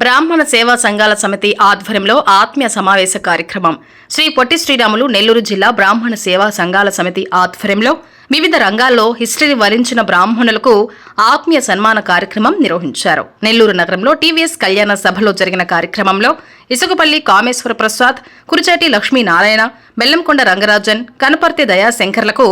బ్రాహ్మణ సేవా సంఘాల సమితి ఆధ్వర్యంలో ఆత్మీయ సమావేశ కార్యక్రమం. శ్రీ పొట్టి శ్రీరాములు నెల్లూరు జిల్లా బ్రాహ్మణ సేవా సంఘాల సమితి ఆధ్వర్యంలో వివిధ రంగాల్లో హిస్టరీ వరించిన బ్రాహ్మణులకు ఆత్మీయ సన్మాన కార్యక్రమం నిర్వహించారు. నెల్లూరు నగరంలో టీవీఎస్ కళ్యాణ సభలో జరిగిన కార్యక్రమంలో ఇసుకపల్లి కామేశ్వర ప్రసాద్ కురిచేటి లక్ష్మీనారాయణ బెల్లంకొండ రంగరాజన్ కనపర్తి దయాశంకర్లకు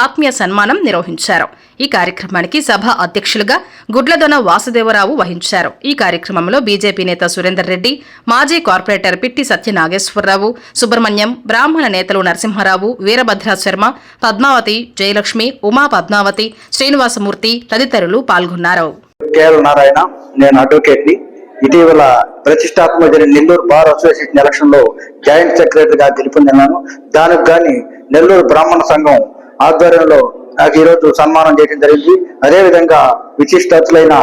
ఆత్మీయ సన్మానం నిర్వహించారు. ఈ కార్యక్రమానికి సభ అధ్యక్షులుగా గుడ్లదొన వాసుదేవరావు వహించారు. ఈ కార్యక్రమంలో బీజేపీ నేత సురేందర్ రెడ్డి మాజీ కార్పొరేటర్ పిట్టి సత్యనాగేశ్వరరావు సుబ్రహ్మణ్యం బ్రాహ్మణ నేతలు నరసింహారావు వీరభద్ర శర్మ పద్మావతి జయలక్ష్మి ఉమా పద్మావతి శ్రీనివాసమూర్తి తదితరులు పాల్గొన్నారు. కేఎల్ నారాయణ నేను అడ్వకేట్ని. ఇటీవల ప్రతిష్టాత్మక జరిగిన నెల్లూరు బార్ అసోసియేషన్ ఎలక్షన్లో జాయింట్ సెక్రటరీగా గెలుపొందినాను దానికి గాని నెల్లూరు బ్రాహ్మణ సంఘం ఆధ్వర్యంలో నాకు ఈరోజు సన్మానం చేయడం జరిగింది. అదేవిధంగా విశిష్టతులైన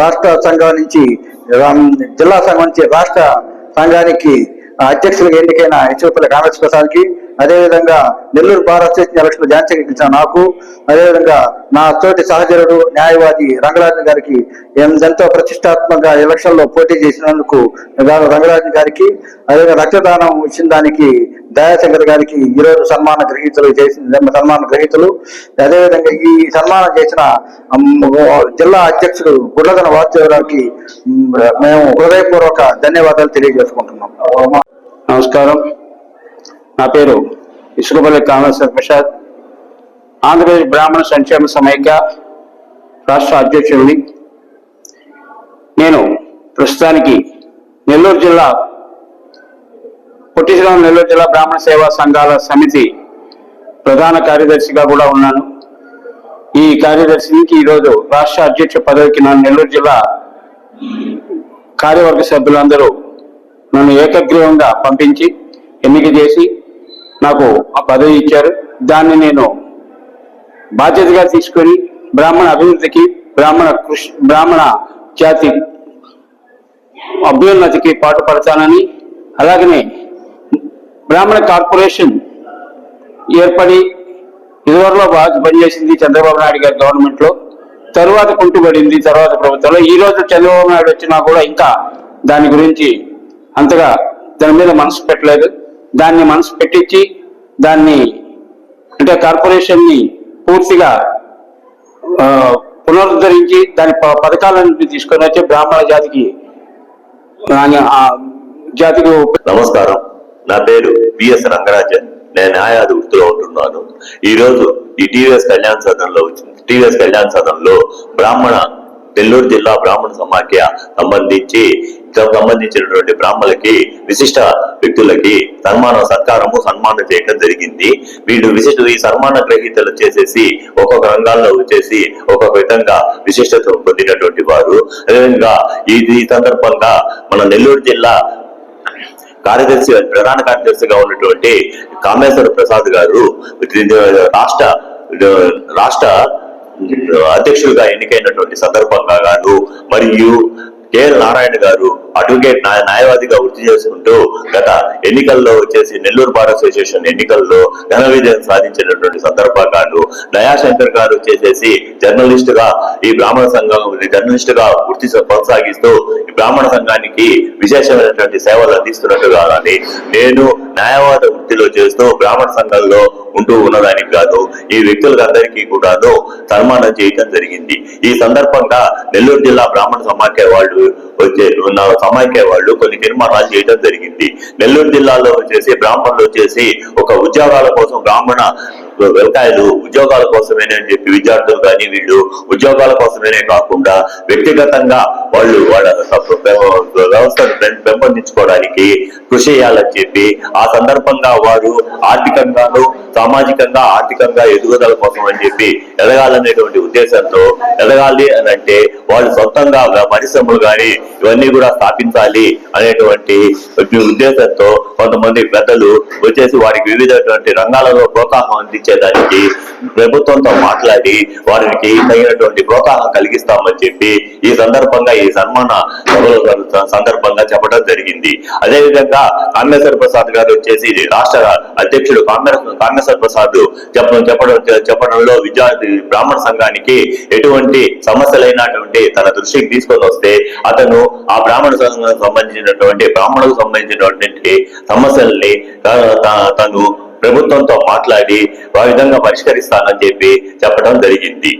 రాష్ట్ర సంఘం నుంచి జిల్లా సంఘం నుంచి రాష్ట్ర సంఘానికి అధ్యక్షులుగా ఎన్నికైన హెచ్ఓపల్లి కామేశ్వర ప్రసాద్కి అదేవిధంగా నెల్లూరు బార్ అసోసియేషన్ ఎలక్షన్లో ఝాన్సీ గెలిచిన నాకు అదేవిధంగా నా తోటి సహచరుడు న్యాయవాది రంగరాజన్ గారికి ఎంతో ప్రతిష్టాత్మకంగా ఎలక్షన్లో పోటీ చేసినందుకు రంగరాజన్ గారికి అదేవిధంగా రక్తదానం ఇచ్చిన దానికి దయాశంకర్ గారికి ఈరోజు సన్మాన గ్రహీతలు చేసిన సన్మాన గ్రహీతలు. అదేవిధంగా ఈ సన్మానం చేసిన జిల్లా అధ్యక్షుడు గుడ్లదన వాసుదేవరావుకి మేము హృదయపూర్వక ధన్యవాదాలు తెలియజేసుకుంటున్నాం. నమస్కారం. నా పేరు ఇసుకపల్లి కామేశ్వర ప్రసాద్ ఆంధ్రప్రదేశ్ బ్రాహ్మణ సంక్షేమ సమైక్య రాష్ట్ర అధ్యక్షుడిని. నేను ప్రస్తుతానికి నెల్లూరు జిల్లా పొట్టిశ్రీరామ్ నెల్లూరు జిల్లా బ్రాహ్మణ సేవా సంఘాల సమితి ప్రధాన కార్యదర్శిగా కూడా ఉన్నాను. ఈ కార్యదర్శికి ఈరోజు రాష్ట్ర అధ్యక్ష పదవికి నా నెల్లూరు జిల్లా కార్యవర్గ సభ్యులందరూ నన్ను ఏకగ్రీవంగా పంపించి ఎన్నిక చేసి నాకు ఆ పదవి ఇచ్చారు. దాన్ని నేను బాధ్యతగా తీసుకొని బ్రాహ్మణ అభివృద్ధికి బ్రాహ్మణ కృషి బ్రాహ్మణ జాతి అభ్యున్నతికి పాటుపడతానని అలాగనే బ్రాహ్మణ కార్పొరేషన్ ఏర్పడి ఇదివరలో బాగా పనిచేసింది చంద్రబాబు నాయుడు గారి గవర్నమెంట్లో తరువాత కుంటుపడింది తర్వాత ప్రభుత్వంలో. ఈ రోజు చంద్రబాబు నాయుడు వచ్చినా కూడా ఇంకా దాని గురించి అంతగా దాని మీద మనసు పెట్టలేదు. దాన్ని మనసు పెట్టించి దాన్ని అంటే కార్పొరేషన్ని పూర్తిగా పునరుద్ధరించి దాని ప- తీసుకొని వచ్చి బ్రాహ్మణ జాతికి జాతికి నమస్కారం. నా పేరు బిఎస్ రంగరాజన్. నేను న్యాయాది వృత్తిలో ఉంటున్నాను. ఈ రోజు ఈ టీవీఎస్ కళ్యాణ సదనంలో వచ్చింది. టీవీఎస్ కళ్యాణ సదనంలో బ్రాహ్మణ నెల్లూరు జిల్లా బ్రాహ్మణ సమాఖ్య సంబంధించి సంబంధించినటువంటి బ్రాహ్మణులకి విశిష్ట వ్యక్తులకి సన్మాన సత్కారము సన్మానం చేయడం జరిగింది. వీళ్ళు విశిష్ట ఈ సన్మాన గ్రహీతలు వచ్చేసేసి ఒక్కొక్క రంగాల్లో వచ్చేసి ఒక్కొక్క విధంగా విశిష్టత పొందినటువంటి వారు. అదేవిధంగా ఈ సందర్భంగా మన నెల్లూరు జిల్లా కార్యదర్శి ప్రధాన కార్యదర్శిగా ఉన్నటువంటి కామేశ్వర ప్రసాద్ గారు రాష్ట్ర రాష్ట్ర అధ్యక్షులుగా ఎన్నికైనటువంటి సందర్భంగా గాను మరియు కేఎల్ నారాయణ గారు అడ్వకేట్ న్యాయ- న్యాయవాదిగా వృత్తి చేసుకుంటూ గత ఎన్నికల్లో వచ్చేసి నెల్లూరు బార్ అసోసియేషన్ ఎన్నికల్లో ఘన విజయం సాధించినటువంటి సందర్భాలు దయాశంకర్ గారు వచ్చేసేసి జర్నలిస్ట్గా ఈ బ్రాహ్మణ సంఘం జర్నలిస్ట్గా వృత్తి కొనసాగిస్తూ బ్రాహ్మణ సంఘానికి విశేషమైనటువంటి సేవలు అందిస్తున్నట్టు కానీ నేను న్యాయవాద వృత్తిలో చేస్తూ బ్రాహ్మణ సంఘంలో ఉంటూ ఉన్నదానికి కాదు ఈ వ్యక్తులందరికీ కూడాను సన్మానం చేయటం జరిగింది. ఈ సందర్భంగా నెల్లూరు జిల్లా బ్రాహ్మణ సమాఖ్య వాళ్ళు వచ్చే ఉన్న సమాఖ్య వాళ్ళు కొన్ని నిర్మాణాలు చేయడం జరిగింది. నెల్లూరు జిల్లాలో వచ్చేసి బ్రాహ్మణులు వచ్చేసి ఒక ఉద్యోగాల కోసం బ్రాహ్మణ వెలకాయలు ఉద్యోగాల కోసమేనే అని చెప్పి విద్యార్థులు కానీ వీళ్ళు ఉద్యోగాల కోసమేనే కాకుండా వ్యక్తిగతంగా వాళ్ళు వాళ్ళ వ్యవస్థను పెంపొందించుకోవడానికి కృషి చేయాలని చెప్పి ఆ సందర్భంగా వారు ఆర్థికంగాను సామాజికంగా ఆర్థికంగా ఎదుగుదల కోసం అని చెప్పి ఎదగాలనేటువంటి ఉద్దేశంతో ఎదగాలి అని అంటే వాళ్ళు సొంతంగా పరిశ్రమలు కానీ ఇవన్నీ కూడా స్థాపించాలి అనేటువంటి ఉద్దేశంతో కొంతమంది పెద్దలు వచ్చేసి వారికి వివిధటువంటి రంగాలలో ప్రోత్సాహం అందించేదానికి ప్రభుత్వంతో మాట్లాడి వారికి తగినటువంటి ప్రోత్సాహం కలిగిస్తామని చెప్పి ఈ సందర్భంగా ఈ సన్మాన సందర్భంగా చెప్పడం జరిగింది. అదేవిధంగా కామేశ్వర ప్రసాద్ గారు వచ్చేసి రాష్ట్ర అధ్యక్షుడు కామేశ్వర ప్రసాద్ చెప్పడం చెప్పడం చెప్పడంలో విద్యార్థి బ్రాహ్మణ సంఘానికి ఎటువంటి సమస్యలైనటువంటి తన దృష్టికి తీసుకొని వస్తే అతను ఆ బ్రాహ్మణ సంఘం సంబంధించినటువంటి బ్రాహ్మణులకు సంబంధించినటువంటి సమస్యల్ని తను ప్రభుత్వంతో మాట్లాడి ఆ విధంగా పరిష్కరిస్తానని చెప్పి చెప్పడం జరిగింది.